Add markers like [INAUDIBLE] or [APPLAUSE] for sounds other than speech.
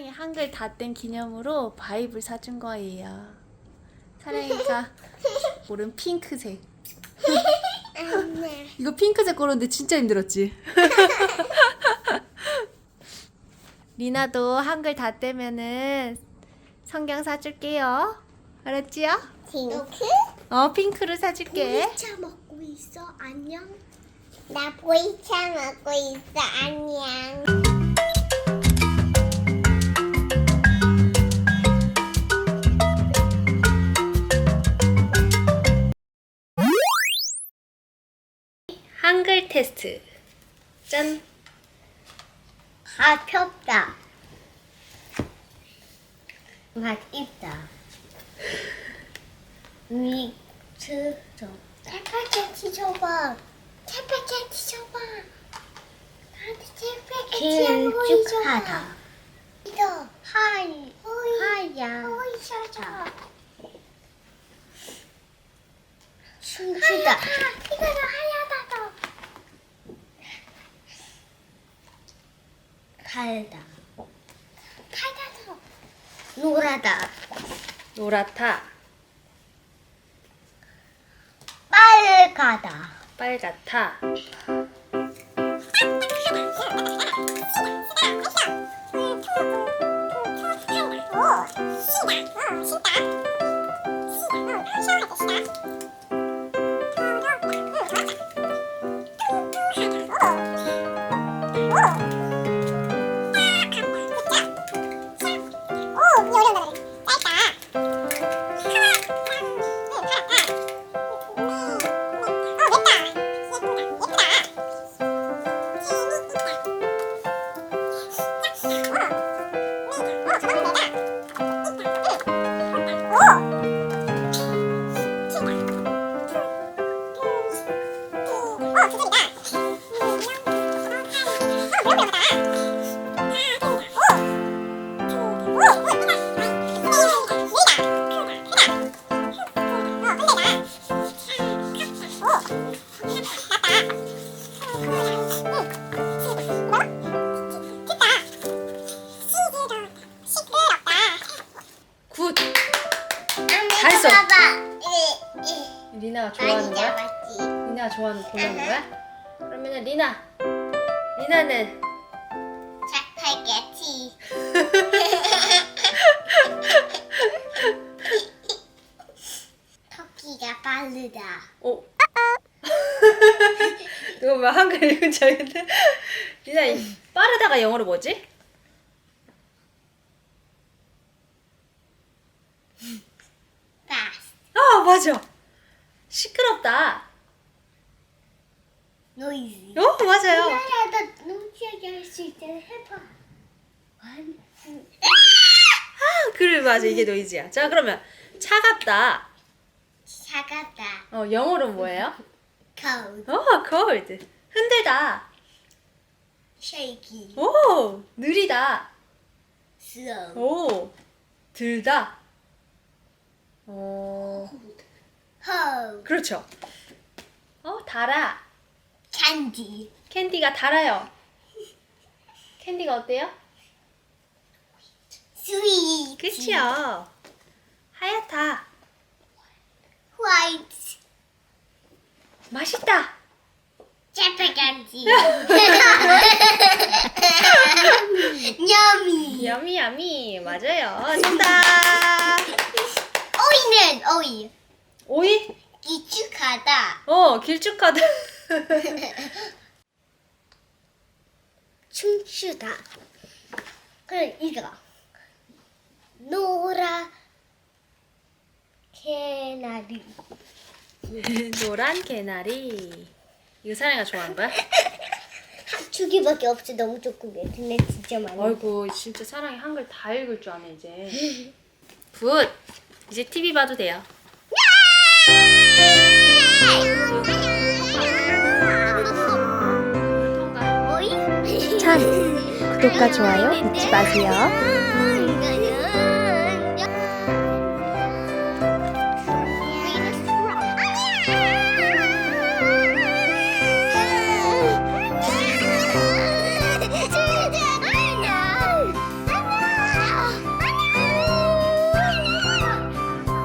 사랑이 한글 다 뗀 기념으로 바이블 사준 거예요. 사랑이가 고른 핑크색. 이거 핑크색 고르는데 진짜 힘들었지? [LAUGHS] 리나도 한글 다 떼면은 성경 사줄게요. 알았지요? 핑크? 어, 핑크를 사줄게. 보이차 먹고 있어. 안녕. 나 보이차 먹고 있어. 안녕. 한글 테스트. 짠. 가볍다. 맛있다. 미트죠. 찰파게 치줘봐. 찰파게 치줘봐. 나한테 찰파게 치안 보이줘봐. 이거 하이 하야 보이셔줘. 춤추다. 이거는 하야 달다. 달다도. 노라다. 노랗다. 빨가다. 빨갛다. 굿. 잘했어. 봐봐. 리나가 좋아하는 많이 거야? 잡았지. 리나가 좋아하는 고르는 거야? 그러면은 리나. 리나는 착하겠지. [LAUGHS] 토끼가 빠르다. 오. 이거 뭐 한글 읽은지 알겠네. 리나 이 빠르다가 영어로 뭐지? fast. 아 맞아. 시끄럽다. noisy. 어 맞아요. 나라도 노지하게 할 수 있도록 해봐. 아 그래 맞아 이게 노이즈야. 자 그러면 차갑다. 차갑다. 어 영어로 뭐예요? cold. 어 cold. 흔들다. shaky. 오 느리다. slow. 오 들다. 어 cold. 그렇죠. 어 달아. candy. 캔디가 달아요. 캔디가 어때요? sweet. 끝이요. 하얗다. white. 맛있다. [LAUGHS] [LAUGHS] yummy. 야미 야미 맞아요. 정답. 오이는 오이. 오이? 기축하다. 어 길쭉하다. [LAUGHS] 춤추다. 그럼 이거. 노라 개나리. [LAUGHS] 노란 개나리. 이거 사랑이가 좋아하는 거야? [LAUGHS] 두 개밖에 없어. 너무 조금이야. 근데 진짜 많아. 아이고 진짜 사랑이 한글 다 읽을 줄 아네 이제. 굿. 이제 TV 봐도 돼요. 구독과 좋아요 잊지 마세요.